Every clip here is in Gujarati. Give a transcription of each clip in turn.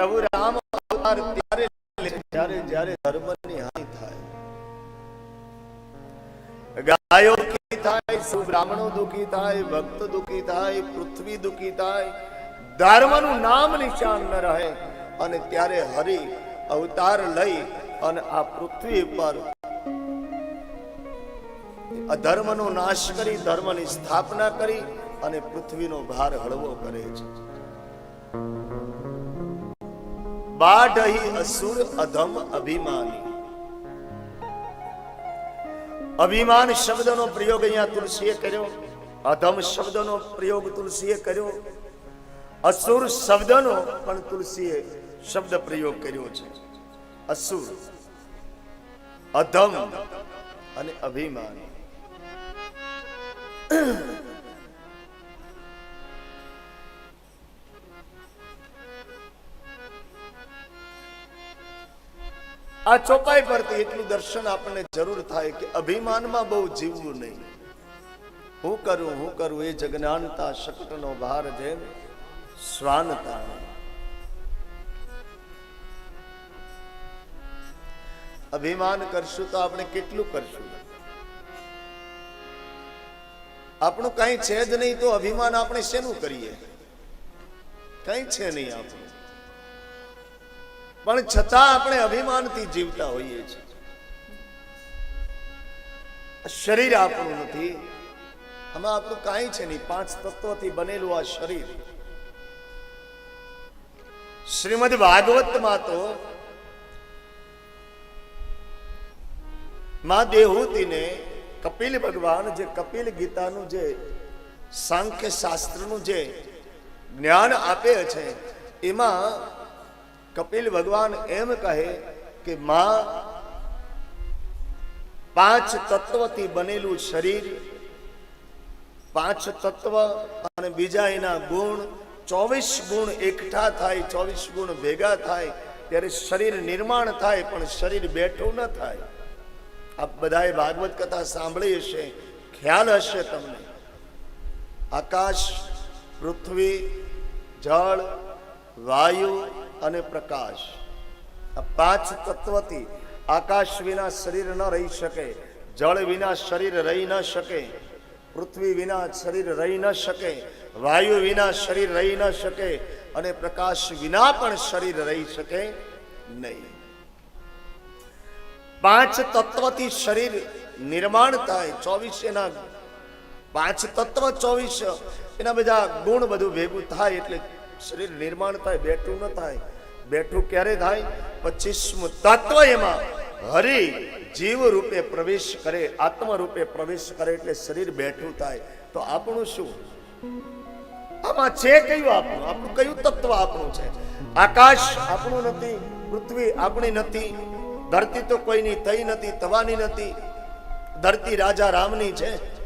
પ્રભુ રામ અવતાર ત્યારે જ્યારે જ્યારે ધર્મની હાનિ થાય. ગાયો દુઃખી થાય સુબ્રાહ્મણો દુઃખી થાય ભક્ત દુઃખી થાય પૃથ્વી દુઃખી થાય ધર્મનું નામ નિશાન ન રહે. અને ત્યારે હરિ અવતાર લઈ અને આ પૃથ્વી પર અધર્મનો નાશ કરી ધર્મની સ્થાપના કરી અને પૃથ્વીનો ભાર હળવો કરે છે. બાઢહી અસુર અધમ અભિમાની. અભિમાન શબ્દનો પ્રયોગ અહીંયા તુલસીએ કર્યો. અધમ શબ્દનો પ્રયોગ તુલસીએ કર્યો. અસુર શબ્દનો પણ તુલસીએ શબ્દ પ્રયોગ કર્યો છે. અસુર, અધમ અને અભિમાન. આ ચોપાઈ પરથી એટલું દર્શન આપણને જરૂર થાય કે અભિમાનમાં બહુ જીવવું નહીં. હું કરું હું કરું એ જગનાનતા શકટનો ભાર જેમ સ્વાનતા અભિમાન કરશું તો આપણે કેટલું કરશું? આપણું કઈ છે જ નહીં તો અભિમાન આપણે શેનું કરીએ? કઈ છે નહીં આપણું. પણ છતાં આપણે અભિમાનથી જીવતા હોઈએ છીએ. શરીર આપણું નથી. આમાં આપણું કાંઈ છે નહીં. પાંચ તત્વથી બનેલું આ શરીર. શ્રીમદ ભાગવતમાં તો માં દેહૂતીને કપિલ ભગવાન જે કપિલ ગીતાનું જે સાંખ્ય શાસ્ત્રનું જે જ્ઞાન આપે છે, એમાં કપિલ ભગવાન એમ કહે કે માં, પાંચ તત્વથી બનેલું શરીર, પાંચ તત્વ અને બીજા એના ગુણ, ચોવીસ ગુણ એકઠા થાય, ચોવીસ ગુણ ભેગા થાય, ત્યારે શરીર નિર્માણ થાય, પણ શરીર બેઠું ન થાય. આપ બધાએ ભાગવત કથા સાંભળી હશે, ખ્યાલ હશે તમને. આકાશ, પૃથ્વી, જળ વાયુ અને પ્રકાશ. આ પાંચ તત્વથી આકાશ વિના શરીર ન રહી શકે, જળ વિના શરીર રહી ન શકે, પૃથ્વી વિના શરીર રહી ન શકે, વાયુ વિના શરીર રહી ન શકે અને પ્રકાશ વિના પણ શરીર રહી શકે નહીં. પાંચ તત્વથી શરીર નિર્માણ થાય, ચોવીસ એના પાંચ તત્વ, ચોવીસ એના બધા ગુણ બધું ભેગું થાય એટલે શરીર નિર્માણ થાય, બેઠું ન થાય, બેઠું ક્યારે થાય? પચીસમું તત્વ એમાં હરિ જીવ રૂપે પ્રવેશ કરે, આત્મ રૂપે પ્રવેશ કરે એટલે શરીર બેઠું થાય. તો આપણું શું? આમાં છે કયું આપણું? આપણું કયું તત્વ આપણું છે? આકાશ આપણું નથી, પૃથ્વી આપણી નથી, ધરતી તો કોઈની થઈ નથી થવાની નથી. ધરતી રાજા રામની છે.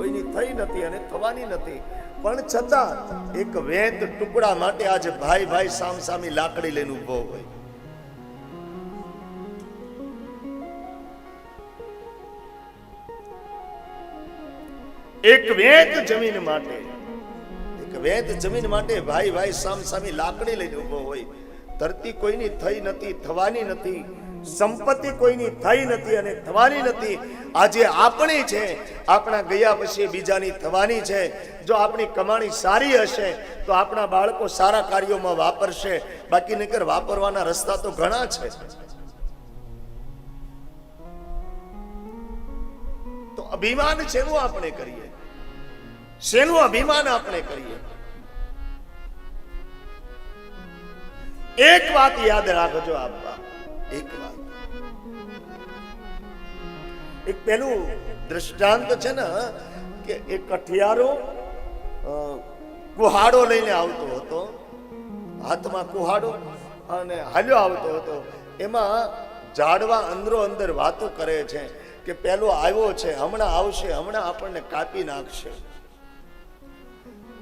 કોઈની થઈ નથી અને થવાની નથી. પણ છતાં એક વેદ ટુકડા માટે આજે ભાઈ ભાઈ સામ સામી લાકડી લઈને ઊભો હોય. એક વેદ જમીન માટે, એક વેદ જમીન માટે ભાઈ ભાઈ સામ સામી લાકડી લઈને ઊભો હોય. ધરતી કોઈની થઈ નથી, થવાની નથી. સંપત્તિ કોઈની થઈ નથી અને થવાની નથી. આજે આપણી છે, આપણા ગયા પછી બીજાની થવાની છે. જો આપણી કમાણી સારી હશે, તો આપણા બાળકો સારા કાર્યોમાં વાપરશે. બાકી નકર વાપરવાના રસ્તા તો ઘણા છે. તો અભિમાન શેનું આપણે કરીએ? શેનું અભિમાન આપણે કરીએ? એક વાત યાદ રાખજો આપવા. એક વાત. એક પેલું દ્રષ્ટાંત છે ને, કે એક કઠિયારો કુહાડો લઈને આવતો હતો. હાથમાં કુહાડો અને હાલ્યો આવતો હતો. એમાં ઝાડવા અંદરો અંદર વાતો કરે છે કે પેલો આવ્યો છે, હમણાં આવશે, હમણાં આપણને કાપી નાખશે.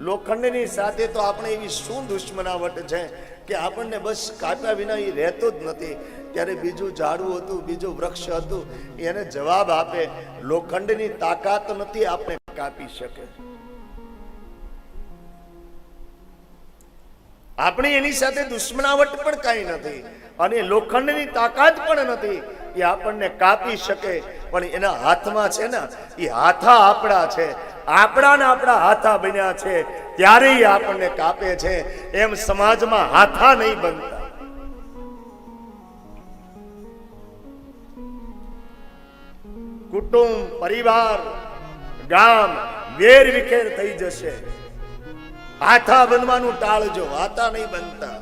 લોખંડની સાથે તો આપણે એવી શું દુશ્મનાવટ છે કે આપણને બસ કાપ્યા વિના એ રહેતો જ નથી. ત્યારે બીજું ઝાડવું હતું, બીજું વૃક્ષ હતું. એને જવાબ આપે, લોખંડની તાકાત નથી આપણે કાપી શકે. આપણે એની સાથે દુશ્મનાવટ પણ કાંઈ નથી અને લોખંડની તાકાત પણ નથી એ આપણને કાપી શકે. પણ એના હાથમાં છે ને, એ હાથા આપણા છે. આપણા ને આપણા હાથા બન્યા છે. ત્યારે આપણને કાપે છે. એમ સમાજમાં હાથા નહીં બનતા. કુટુંબ, પરિવાર, ગામ વેર વિખેર થઈ જશે. હાથા બનવાનું ટાળજો હાથા નહીં બનતા.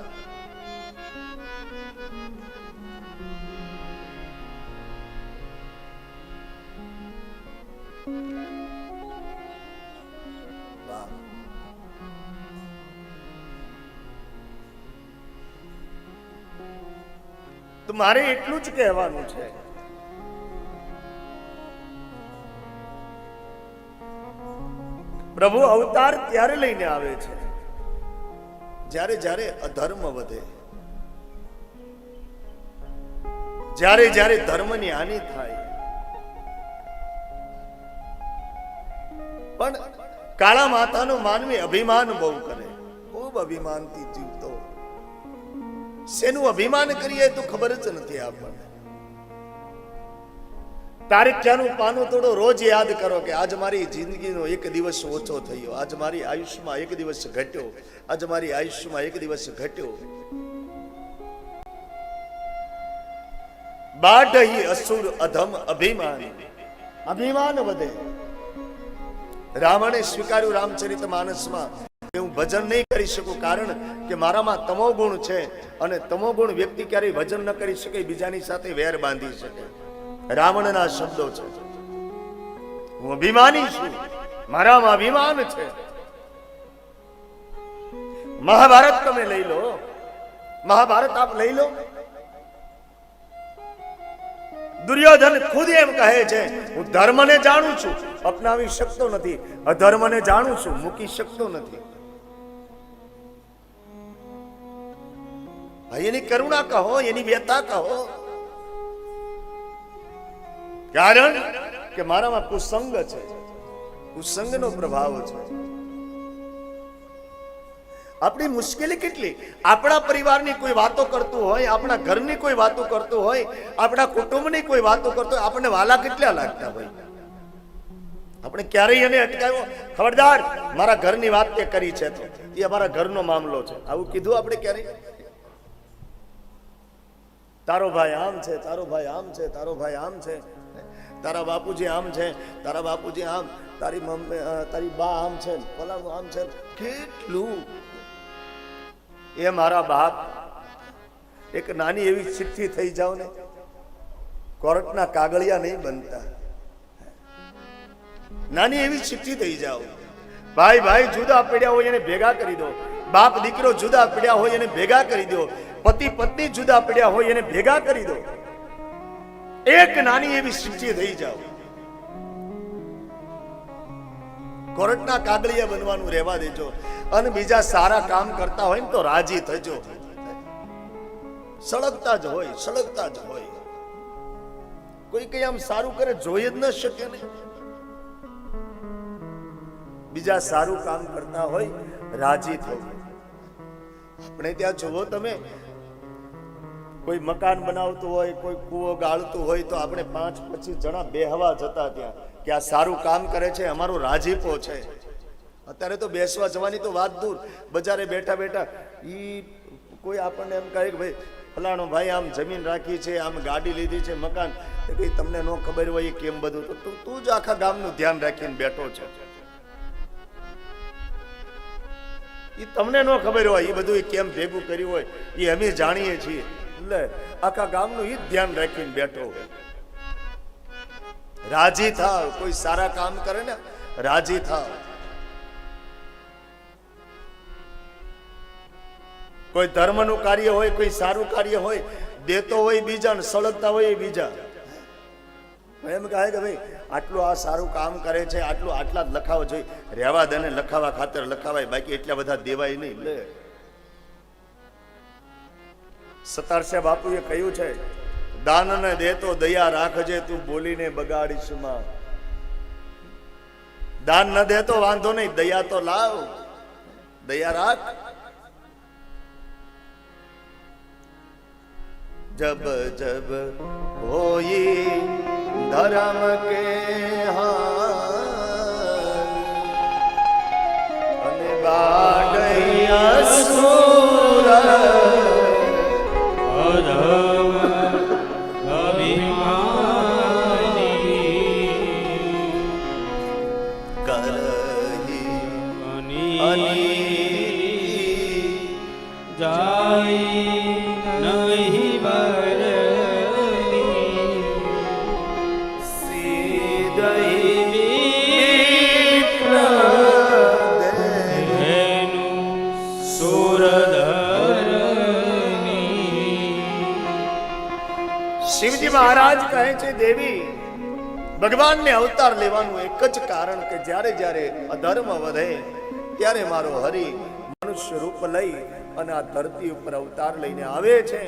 મારે એટલું જ કહેવાનું છે. પ્રભુ અવતાર ત્યારે લઈને આવે છે. જ્યારે જ્યારે અધર્મ વધે. જ્યારે જ્યારે ધર્મની હાનિ થાય. પણ કાળા માતાનો માનવી અભિમાન બહુ કરે. ખૂબ અભિમાનથી જીવતો. શેનું અભિમાન કરીએ તો ખબર જ નથી આપણને. તારીખ્યાનું પાનું થોડો રોજ યાદ કરો કે આજ મારી જિંદગીનો એક દિવસ ઓછો થયો. આજ મારી આયુષ્યમાં એક દિવસ ઘટ્યો. આજ મારી આયુષ્યમાં એક દિવસ ઘટ્યો. બાઢહી અસુર અધમ અભિમાન. અભિમાન વધે. રાવણે સ્વીકાર્યું રામચરિત માનસમાં કે હું ભજન નહીં કરી શકું કારણ કે મારામાં તમો ગુણ છે અને તમો ગુણ વ્યક્તિ ક્યારેય ભજન ન કરી શકે બીજાની સાથે વેર બાંધી શકે. રાવણના શબ્દો છે. હું અભિમાની છું. મારામાં અભિમાન છે. મહાભારત તમે લઈ લો. મહાભારત આપ લઈ લો. દુર્યોધન ખુદ એમ કહે છે, હું ધર્મને જાણું છું. અપનાવી શકતો નથી. અધર્મને જાણું છું. મૂકી શકતો નથી. એની કરુણા કહો, એની વ્યથા કહો. કારણ કે મારામાં કુસંગ છે. કુસંગનો પ્રભાવ છે. આપણી મુશ્કેલી કેટલી? આપણા પરિવારની કોઈ વાતો કરતું હોય, આપણા ઘરની કોઈ વાતો કરતું હોય, આપણા કુટુંબની કોઈ વાતો કરતો હોય, આપણને વાલા કેટલા લાગતા હોય? આપણે ક્યારેય એને અટકાવ્યો? ખબરદાર, મારા ઘરની વાત તે કરી છે તો. એ અમારા ઘરનો મામલો છે. આવું કીધું આપણે ક્યારેય? તારો ભાઈ આમ છે, તારો ભાઈ આમ છે, તારો ભાઈ આમ છે. તારા બાપુજી આમ છે, તારા બાપુજી આમ, તારી મમ્મી તારી બા આમ છે, ફલાણું આમ છે, કેટલું? એ મારા બાપ એક નાની એવી ચિઠ્ઠી થઈ જાવ ને, કોર્ટના કાગળિયા નહીં બનતા. નાની એવી ચિઠ્ઠી થઈ જાવ. ભાઈ ભાઈ, જુદા પડ્યા હોય એને ભેગા કરી દો. બાપ, દીકરો જુદા પડ્યા હોય એને ભેગા કરી દો. પતિ, પત્ની જુદા પડ્યા હોય એને ભેગા કરી દો. એક નાની એવી સૂચિ થઈ જાવ કોર્ટના કાગળિયા બનવાનું રહેવા દેજો અને બીજા સારા કામ કરતા હોય ને તો રાજી થજો. સળગતા જ હોય, સળગતા જ હોય. કોઈ કઈ આમ સારું કરે જોઈ જ ન શકે ને. બીજા સારું કામ કરતા હોય, રાજી થવું આપણે ત્યાં જુઓ તમે કોઈ મકાન બનાવતું હોય, કોઈ કૂવો ગાળતું હોય તો આપણે પાંચ પચીસ જણા બેહવા જતા ત્યાં કે આ સારું કામ કરે છે, અમારો રાજીપો છે. અત્યારે તો બેસવા જવાની તો વાત દૂર. બજારે બેઠા બેઠા ઈ કોઈ આપણને એમ કહે કે ભાઈ, ફલાણો ભાઈ આમ જમીન રાખી છે, આમ ગાડી લીધી છે, મકાન. તો કઈ તમને ન ખબર હોય એ કેમ બધું? તો તું તું જ આખા ગામનું ધ્યાન રાખીને બેઠો છે. એ તમને ન ખબર હોય એ બધું કેમ ભેગું કર્યું હોય એ અમે જાણીએ છીએ. એટલે આખા ગામનું ઈ ધ્યાન રાખીને બેઠો. રાજી થાવ, કોઈ સારા કામ કરે ને, રાજી થાવ. કોઈ ધર્મનું કાર્ય હોય, કોઈ સારું કાર્ય હોય, દેતો હોય બીજા ને સળગતા હોય બીજા. એમ કહે કે ભાઈ, આટલું આ સારું કામ કરે છે, આટલું આટલા જ લખાવા જોઈએ. રહેવા દે ને લખાવા ખાતર લખાવાય, બાકી એટલા બધા દેવાય નહીં. લે. સતારશા બાપુએ કહ્યું છે દાનને દેતો દયા રાખજે, તું બોલીને બગાડીશમાં. દાન ન દેતો વાંધો નહીં, દયા તો લાવ, દયા રાખ. જબ જબ હોઈ ધરમ કે હા અને બાડૈયા શિવજી મહારાજ કહે છે, દેવી, ભગવાનને અવતાર લેવાનું એક જ કારણ કે જ્યારે જ્યારે અધર્મ વધે, ત્યારે મારો હરિ મનુષ્ય રૂપ લઈ અને આ ધરતી ઉપર અવતાર લઈને આવે છે.